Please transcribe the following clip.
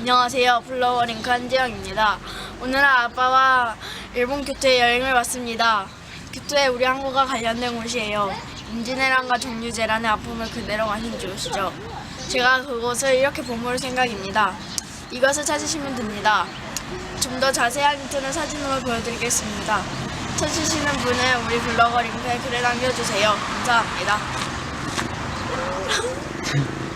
안녕하세요. 플로워 링크 한지영입니다. 오늘은 아빠와 일본 교토에 여행을 왔습니다. 교토에 우리 한국과 관련된 곳이에요. 임진왜란과 정유재란의 아픔을 그대로 마신 곳이죠. 제가 그곳을 이렇게 보물 생각입니다. 이것을 찾으시면 됩니다. 좀 더 자세한 힌트는 사진으로 보여드리겠습니다. 찾으시는 분은 우리 블로거 링크에 글을 남겨주세요. 감사합니다.